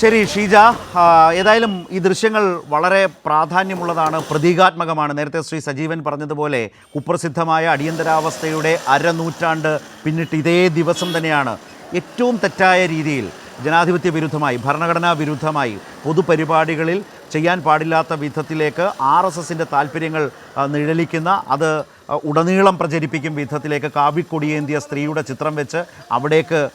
ശരി ഷീജ ഏതായാലും ഈ ദൃശ്യങ്ങൾ വളരെ പ്രാധാന്യമുള്ളതാണ് പ്രതീകാത്മകമാണ്. നേരത്തെ ശ്രീ സജീവൻ പറഞ്ഞതുപോലെ കുപ്രസിദ്ധമായ അടിയന്തരാവസ്ഥയുടെ അരനൂറ്റാണ്ട് പിന്നിട്ട് ഇതേ ദിവസം തന്നെയാണ് ഏറ്റവും തെറ്റായ രീതിയിൽ ജനാധിപത്യ വിരുദ്ധമായി ഭരണഘടനാ വിരുദ്ധമായി പൊതുപരിപാടികളിൽ ചെയ്യാൻ പാടില്ലാത്ത വിധത്തിലേക്ക് ആർ എസ് എസിന്റെ താല്പര്യങ്ങൾ നിഴലിക്കുന്ന അത് ഉടനീളം പ്രചരിപ്പിക്കും വിധത്തിലേക്ക് കാവിക്കൊടിയേന്തിയ സ്ത്രീയുടെ ചിത്രം വെച്ച് അവിടേക്ക്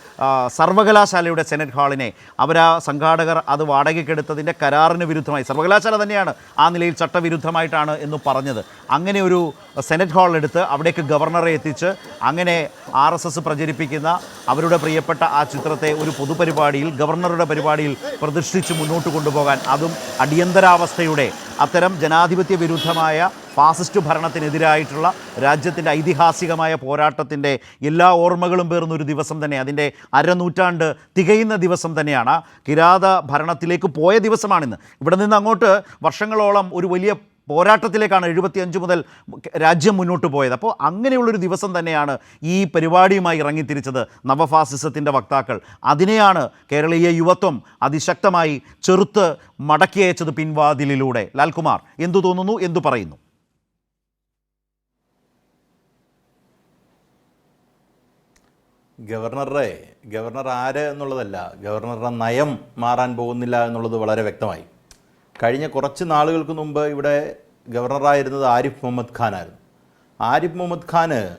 സർവകലാശാലയുടെ സെനറ്റ് ഹാളിനെ അവരാ സംഘാടകർ അത് വാടകയ്ക്കെടുത്തതിന്റെ കരാറിന് വിരുദ്ധമായി സർവകലാശാല തന്നെയാണ് ആ നിലയിൽ ചട്ടവിരുദ്ധമായിട്ടാണ് എന്ന് പറഞ്ഞത്. അങ്ങനെ ഒരു സെനറ്റ് ഹാൾ എടുത്ത് അവിടേക്ക് ഗവർണറെ എത്തിച്ച് അങ്ങനെ ആർ എസ് എസ് പ്രചരിപ്പിക്കുന്ന അവരുടെ പ്രിയപ്പെട്ട ആ ചിത്രത്തെ ഒരു പൊതുപരിപാടിയിൽ ഗവർണറുടെ പരിപാടിയിൽ പ്രതിഷ്ഠിച്ച് മുന്നോട്ട് കൊണ്ടുപോകാൻ അതും അടിയന്തരാവസ്ഥയുടെ അത്തരം ജനാധിപത്യ വിരുദ്ധമായ ഫാസിസ്റ്റ് ഭരണത്തിനെതിരായിട്ടുള്ള രാജ്യത്തിന്റെ ഐതിഹാസികമായ പോരാട്ടത്തിന്റെ എല്ലാ ഓർമ്മകളും പേർന്ന ഒരു ദിവസം തന്നെ അതിന്റെ അരനൂറ്റാണ്ട് തികയുന്ന ദിവസം തന്നെയാണ്. കിരാത ഭരണത്തിലേക്ക് പോയ ദിവസമാണിന്ന്. ഇവിടെ നിന്ന് അങ്ങോട്ട് വർഷങ്ങളോളം ഒരു വലിയ പോരാട്ടത്തിലേക്കാണ് എഴുപത്തിയഞ്ച് മുതൽ രാജ്യം മുന്നോട്ട് പോയത്. അപ്പോൾ അങ്ങനെയുള്ളൊരു ദിവസം തന്നെയാണ് ഈ പരിപാടിയുമായി ഇറങ്ങിത്തിരിച്ചത് നവഫാസിസത്തിന്റെ വക്താക്കൾ. അതിനെയാണ് കേരളീയ യുവത്വം അതിശക്തമായി ചെറുത്ത് മടക്കി അയച്ചത് പിൻവാതിലിലൂടെ. ലാൽകുമാർ എന്തു തോന്നുന്നു? എന്തു പറയുന്നു? ഗവർണറെ ഗവർണർ ആര് എന്നുള്ളതല്ല ഗവർണറുടെ നയം മാറാൻ പോകുന്നില്ല എന്നുള്ളത് വളരെ വ്യക്തമായി. കഴിഞ്ഞ കുറച്ച് നാളുകൾക്ക് മുമ്പ് ഇവിടെ ഗവർണറായിരുന്നത് ആരിഫ് മുഹമ്മദ് ഖാനായിരുന്നു. ആരിഫ് മുഹമ്മദ് ഖാന്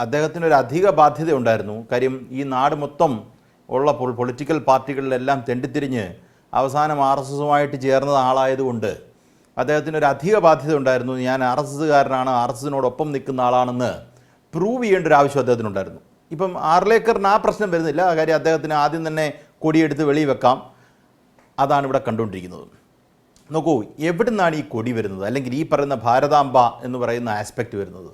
അദ്ദേഹത്തിന് ഒരു അധിക ബാധ്യത ഉണ്ടായിരുന്നു കാര്യം ഈ നാട് മൊത്തം ഉള്ള പൊ- പൊളിറ്റിക്കൽ പാർട്ടികളിലെല്ലാം തെണ്ടിത്തിരിഞ്ഞ് അവസാനം ആർ എസ് എസുമായിട്ട് ചേർന്ന ആളായതുകൊണ്ട് അദ്ദേഹത്തിന് ഒരു അധിക ബാധ്യത ഉണ്ടായിരുന്നു ഞാൻ ആർ എസ് എസ്സുകാരനാണ് ആർ എസ് എസിനോടൊപ്പം നിൽക്കുന്ന ആളാണെന്ന് പ്രൂവ് ചെയ്യേണ്ട ഒരു ആവശ്യം അദ്ദേഹത്തിനുണ്ടായിരുന്നു. ഇപ്പം ആർലേക്കറിന് ആ പ്രശ്നം വരുന്നില്ല. കാര്യം അദ്ദേഹത്തിന് ആദ്യം തന്നെ കൊടിയെടുത്ത് വെളി വെക്കാം. അതാണ് ഇവിടെ കണ്ടുകൊണ്ടിരിക്കുന്നത്. നോക്കൂ എവിടുന്നാണ് ഈ കൊടി വരുന്നത്? അല്ലെങ്കിൽ ഈ പറയുന്ന ഭാരതാംബ എന്ന് പറയുന്ന ആസ്പെക്റ്റ് വരുന്നത്.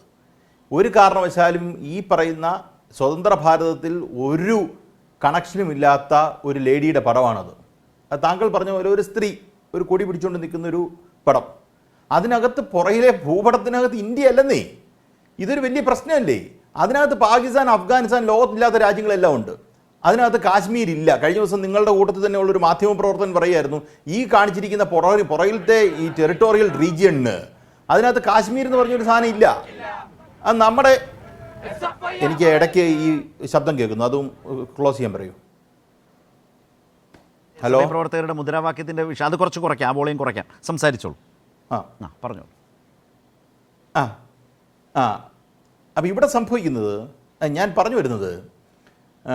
ഒരു കാരണവശാലും ഈ പറയുന്ന സ്വതന്ത്ര ഭാരതത്തിൽ ഒരു കണക്ഷനും ഇല്ലാത്ത ഒരു ലേഡിയുടെ പടമാണത്. അത് താങ്കൾ പറഞ്ഞ പോലെ ഒരു സ്ത്രീ ഒരു കൊടി പിടിച്ചുകൊണ്ട് നിൽക്കുന്ന ഒരു പടം. അതിനകത്ത് പുറയിലെ ഭൂപടത്തിനകത്ത് ഇന്ത്യ അല്ലെന്നേ. ഇതൊരു വലിയ പ്രശ്നമല്ലേ? അതിനകത്ത് പാകിസ്ഥാൻ അഫ്ഗാനിസ്ഥാൻ ലോകത്തില്ലാത്ത രാജ്യങ്ങളെല്ലാം ഉണ്ട്. അതിനകത്ത് കാശ്മീർ ഇല്ല കഴിഞ്ഞ ദിവസം നിങ്ങളുടെ കൂട്ടത്തിൽ തന്നെ ഉള്ളൊരു മാധ്യമ പ്രവർത്തകൻ പറയുമായിരുന്നു ഈ കാണിച്ചിരിക്കുന്ന പുറകിൽ പുറകിലത്തെ ഈ ടെറിട്ടോറിയൽ റീജിയണിന് അതിനകത്ത് കാശ്മീർ എന്ന് പറഞ്ഞൊരു സാധനം ഇല്ല. അത് നമ്മുടെ എനിക്ക് ഇടയ്ക്ക് ഈ ശബ്ദം കേൾക്കുന്നു. അതും ക്ലോസ് ചെയ്യാൻ പറയൂ. ഹലോ? പ്രവർത്തകരുടെ മുദ്രാവാക്യത്തിന്റെ വിഷയം അത് കുറച്ച് കുറയ്ക്കാം. ആ വോളിയം കുറയ്ക്കാം. സംസാരിച്ചോളൂ. ആ. ആ പറഞ്ഞോളൂ. ആ. ആ. അപ്പോൾ ഇവിടെ സംഭവിക്കുന്നത് ഞാൻ പറഞ്ഞു വരുന്നത് ആ,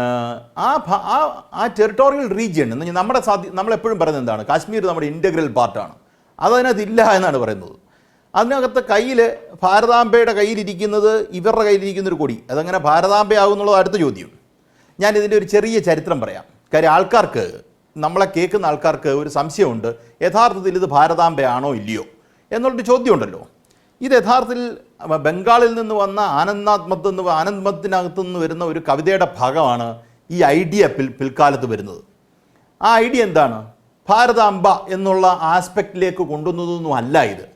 ആ ആ ടെറിട്ടോറിയൽ റീജിയൺ എന്ന് പറഞ്ഞാൽ നമ്മുടെ സാധ്യ നമ്മളെപ്പോഴും പറയുന്നത് എന്താണ്? കാശ്മീർ നമ്മുടെ ഇന്റഗ്രൽ പാർട്ടാണ് അതതിനകത്ത് ഇല്ല എന്നാണ് പറയുന്നത്. അതിനകത്ത് കയ്യിൽ ഭാരതാംബയുടെ കയ്യിലിരിക്കുന്നത് ഇവരുടെ കയ്യിലിരിക്കുന്ന ഒരു കൊടി. അതങ്ങനെ ഭാരതാംബയാകുന്നുള്ളത് അടുത്ത ചോദ്യം ഞാൻ ഇതിന്റെ ഒരു ചെറിയ ചരിത്രം പറയാം. കാര്യം ആൾക്കാർക്ക് നമ്മളെ കേൾക്കുന്ന ആൾക്കാർക്ക് ഒരു സംശയമുണ്ട്. യഥാർത്ഥത്തിൽ ഇത് ഭാരതാംബയാണോ ഇല്ലയോ എന്നുള്ളൊരു ചോദ്യമുണ്ടല്ലോ. ഇത് യഥാർത്ഥത്തിൽ ബംഗാളിൽ നിന്ന് വന്ന ആനന്ദാത്മത്ത് എന്ന് ആനന്ദമത്തിനകത്തു നിന്ന് വരുന്ന ഒരു കവിതയുടെ ഭാഗമാണ് ഈ ഐഡിയ പിൽ പിൽക്കാലത്ത് വരുന്നത്. ആ ഐഡിയ എന്താണ്? ഭാരതാംബ എന്നുള്ള ആസ്പെക്റ്റിലേക്ക് കൊണ്ടുവന്നതൊന്നും അല്ല ഇത്.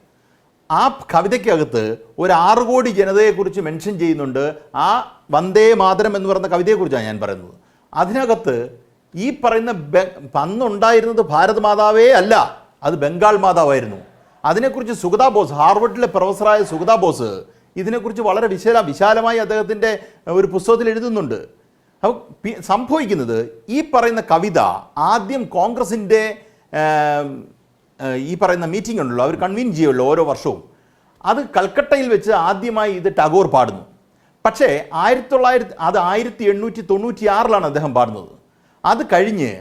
ആ കവിതയ്ക്കകത്ത് ഒരു ആറ് കോടി ജനതയെക്കുറിച്ച് മെൻഷൻ ചെയ്യുന്നുണ്ട്. ആ വന്ദേ മാതരം എന്ന് പറയുന്ന കവിതയെക്കുറിച്ചാണ് ഞാൻ പറയുന്നത്. അതിനകത്ത് ഈ പറയുന്ന അന്നുണ്ടായിരുന്നത് ഭാരത് മാതാവേ അല്ല. അത് ബംഗാൾ മാതാവായിരുന്നു. അതിനെക്കുറിച്ച് സുഗത ബോസ് ഹാർവർഡിലെ പ്രൊഫസറായ സുഗത ബോസ് ഇതിനെക്കുറിച്ച് വളരെ വിശാല വിശാലമായി അദ്ദേഹത്തിന്റെ ഒരു പുസ്തകത്തിൽ എഴുതുന്നുണ്ട്. അപ്പോൾ സംഭവിക്കുന്നത് ഈ പറയുന്ന കവിത ആദ്യം കോൺഗ്രസിന്റെ ഈ പറയുന്ന മീറ്റിംഗ് ഉണ്ടല്ലോ അവർ കൺവീൻ ചെയ്യുമല്ലോ ഓരോ വർഷവും. അത് കൽക്കട്ടയിൽ വെച്ച് ആദ്യമായി ഇത് ടാഗോർ പാടുന്നു. പക്ഷേ ആയിരത്തി തൊള്ളായിരത്തി അത് ആയിരത്തി എണ്ണൂറ്റി തൊണ്ണൂറ്റി ആറിലാണ് അദ്ദേഹം പാടുന്നത്. അത് കഴിഞ്ഞ്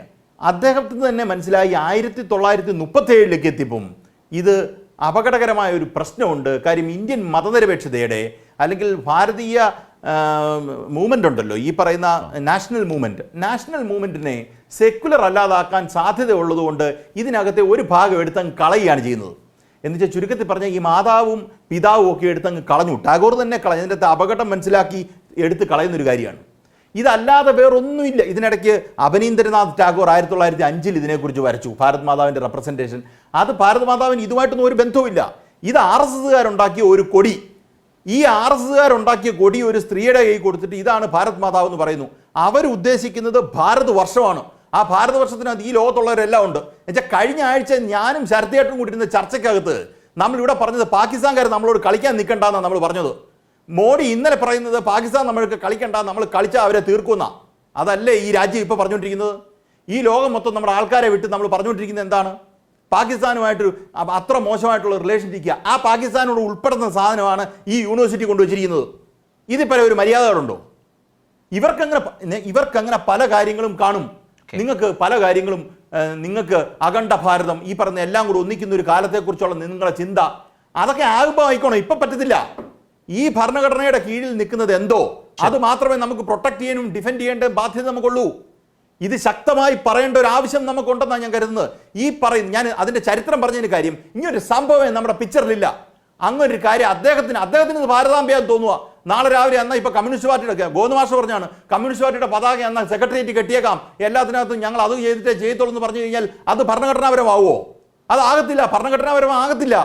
അദ്ദേഹത്തിന് തന്നെ മനസ്സിലായി ആയിരത്തി തൊള്ളായിരത്തി മുപ്പത്തി ഏഴിലേക്ക് എത്തിയപ്പം ഇത് അപകടകരമായ ഒരു പ്രശ്നമുണ്ട്. കാര്യം ഇന്ത്യൻ മതനിരപേക്ഷതയുടെ അല്ലെങ്കിൽ ഭാരതീയ മൂവ്മെന്റ് ഉണ്ടല്ലോ. ഈ പറയുന്ന നാഷണൽ മൂവ്മെന്റ് നാഷണൽ മൂവ്മെന്റിനെ സെക്കുലർ അല്ലാതാക്കാൻ സാധ്യതയുള്ളതുകൊണ്ട് ഇതിനകത്തെ ഒരു ഭാഗം എടുത്തങ്ങ് കളയുകയാണ് ചെയ്യുന്നത്. എന്നുവെച്ചാൽ ചുരുക്കത്തിൽ പറഞ്ഞാൽ ഈ മാതാവും പിതാവും ഒക്കെ എടുത്തങ്ങ് കളഞ്ഞു. ടാഗോർ തന്നെ കളഞ്ഞു അതിന്റെ അകത്ത് അപകടം മനസ്സിലാക്കി എടുത്ത് കളയുന്നൊരു കാര്യമാണ്. ഇതല്ലാതെ വേറൊന്നുമില്ല. ഇതിനിടയ്ക്ക് അഭിനീന്ദ്രനാഥ് ടാഗോർ ആയിരത്തി തൊള്ളായിരത്തി അഞ്ചിൽ ഇതിനെക്കുറിച്ച് വരച്ചു. ഭാരത് മാതാവിന്റെ റെപ്രസെന്റേഷൻ അത് ഭാരത് മാതാവിന് ഇതുമായിട്ടൊന്നും ഒരു ബന്ധവുമില്ല. ഇത് ആർ എസ് എസ്സുകാരുണ്ടാക്കിയ ഒരു കൊടി. ഈ ആർ എസ് എസ്സുകാരുണ്ടാക്കിയ കൊടി ഒരു സ്ത്രീയുടെ കൈ കൊടുത്തിട്ട് ഇതാണ് ഭാരത് മാതാവ് എന്ന് പറയുന്നു. അവർ ഉദ്ദേശിക്കുന്നത് ഭാരത് വർഷമാണ്. ആ ഭാരതവർഷത്തിനകത്ത് ഈ ലോകത്തുള്ളവരെല്ലാം ഉണ്ട്. എന്നുവെച്ചാൽ കഴിഞ്ഞ ആഴ്ച ഞാനും ശരത്തിയേട്ടനും കൂട്ടിയിരുന്ന ചർച്ചയ്ക്കകത്ത് നമ്മളിവിടെ പറഞ്ഞത് പാകിസ്ഥാൻകാർ നമ്മളോട് കളിക്കാൻ നിൽക്കണ്ടെന്നാണ് നമ്മൾ പറഞ്ഞത്. മോഡി ഇന്നലെ പറയുന്നത് പാകിസ്ഥാൻ നമ്മൾക്ക് കളിക്കണ്ട നമ്മൾ കളിച്ചാൽ അവരെ തീർക്കുന്ന. അതല്ലേ ഈ രാജ്യം ഇപ്പോൾ പറഞ്ഞുകൊണ്ടിരിക്കുന്നത്? ഈ ലോകം മൊത്തം നമ്മുടെ ആൾക്കാരെ വിട്ട് നമ്മൾ പറഞ്ഞുകൊണ്ടിരിക്കുന്നത് എന്താണ്? പാകിസ്ഥാനുമായിട്ട് അത്ര മോശമായിട്ടുള്ള റിലേഷൻ ഇരിക്കുക. ആ പാകിസ്ഥാനോട് ഉൾപ്പെടുന്ന സാധനമാണ് ഈ യൂണിവേഴ്സിറ്റി കൊണ്ടുവച്ചിരിക്കുന്നത്. ഇതിപ്പോൾ ഒരു മര്യാദകളുണ്ടോ? ഇവർക്കങ്ങനെ ഇവർക്കങ്ങനെ പല കാര്യങ്ങളും കാണും. നിങ്ങൾക്ക് പല കാര്യങ്ങളും നിങ്ങൾക്ക് അഖണ്ഡ ഭാരതം ഈ പറഞ്ഞ എല്ലാം കൂടി ഒന്നിക്കുന്ന ഒരു കാലത്തെക്കുറിച്ചുള്ള നിങ്ങളുടെ ചിന്ത അതൊക്കെ ആകുമ്പോൾ ആയിക്കോണം. ഇപ്പൊ പറ്റത്തില്ല. ഈ ഭരണഘടനയുടെ കീഴിൽ നിൽക്കുന്നത് എന്തോ? അത് മാത്രമേ നമുക്ക് പ്രൊട്ടക്ട് ചെയ്യാനും ഡിഫെൻഡ് ചെയ്യേണ്ട ബാധ്യത നമുക്കുള്ളൂ. ഇത് ശക്തമായി പറയേണ്ട ഒരു ആവശ്യം നമുക്കുണ്ടെന്നാണ് ഞാൻ കരുതുന്നത്. ഈ പറയുന്ന ഞാൻ അതിന്റെ ചരിത്രം പറഞ്ഞതിന് കാര്യം ഇങ്ങനൊരു സംഭവമേ നമ്മുടെ പിക്ചറിലില്ല അങ്ങനൊരു കാര്യം അദ്ദേഹത്തിന് അദ്ദേഹത്തിന് ഇത് ഭാരതാംബയാന്ന് തോന്നുക നാളെ രാവിലെ എന്നാൽ ഇപ്പൊ കമ്മ്യൂണിസ്റ്റ് പാർട്ടിയുടെ ഗോതമാഷ പറഞ്ഞാണ് കമ്മ്യൂണിസ്റ്റ് പാർട്ടിയുടെ പതാക എന്നാൽ സെക്രട്ടേറിയറ്റ് കെട്ടിയേക്കാം. എല്ലാത്തിനകത്തും ഞങ്ങൾ അത് ചെയ്തിട്ടേ ചെയ്യത്തുള്ളൂ എന്ന് പറഞ്ഞു കഴിഞ്ഞാൽ അത് ഭരണഘടനാപരമാവുമോ അതാകത്തില്ല ഭരണഘടനാപരമാകത്തില്ല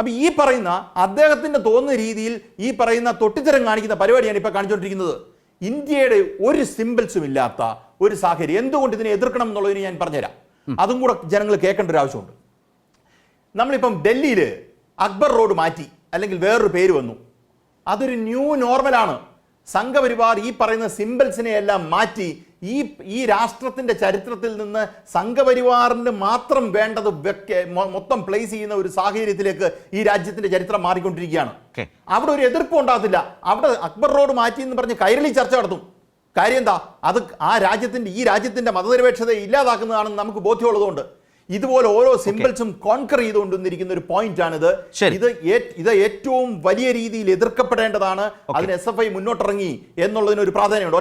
അപ്പൊ ഈ പറയുന്ന അദ്ദേഹത്തിന്റെ തോന്നുന്ന രീതിയിൽ ഈ പറയുന്ന തൊട്ടിത്തരം കാണിക്കുന്ന പരിപാടിയാണ് ഇപ്പൊ കാണിച്ചുകൊണ്ടിരിക്കുന്നത് ഇന്ത്യയുടെ ഒരു സിമ്പിൾസും ഇല്ലാത്ത ഒരു സാഹചര്യം. എന്തുകൊണ്ട് ഇതിനെ എതിർക്കണം എന്നുള്ളതിന് ഞാൻ പറഞ്ഞുതരാം. അതും കൂടെ ജനങ്ങൾ കേൾക്കേണ്ട ഒരു ആവശ്യമുണ്ട്. നമ്മളിപ്പം ഡൽഹിയിൽ അക്ബർ റോഡ് മാറ്റി അല്ലെങ്കിൽ വേറൊരു പേര് വന്നു. അതൊരു ന്യൂ നോർമലാണ്. സംഘപരിവാർ ഈ പറയുന്ന സിമ്പിൾസിനെ എല്ലാം മാറ്റി ഈ ഈ രാഷ്ട്രത്തിന്റെ ചരിത്രത്തിൽ നിന്ന് സംഘപരിവാറിന് മാത്രം വേണ്ടത് മൊത്തം പ്ലേസ് ചെയ്യുന്ന ഒരു സാഹചര്യത്തിലേക്ക് ഈ രാജ്യത്തിന്റെ ചരിത്രം മാറിക്കൊണ്ടിരിക്കുകയാണ്. അവിടെ ഒരു എതിർപ്പ് ഉണ്ടാകത്തില്ല. അവിടെ അക്ബർ റോഡ് മാറ്റി എന്ന് പറഞ്ഞ് കൈരളി ചർച്ച നടത്തും. കാര്യം എന്താ? അത് ആ രാജ്യത്തിന്റെ ഈ രാജ്യത്തിന്റെ മതനിരപേക്ഷതയെ ഇല്ലാതാക്കുന്നതാണെന്ന് നമുക്ക് ബോധ്യമുള്ളതുകൊണ്ട് ഇതുപോലെ ഓരോ സിമ്പിൾസും കോൺകർ ചെയ്തുകൊണ്ടിരിക്കുന്ന ഒരു പോയിന്റ് ആണിത് ഇത് ഇത് ഏറ്റവും വലിയ രീതിയിൽ എതിർക്കപ്പെടേണ്ടതാണ്. അതിന് എസ് എഫ് ഐ മുന്നോട്ടിറങ്ങി എന്നുള്ളതിന് ഒരു പ്രാധാന്യമുണ്ട്.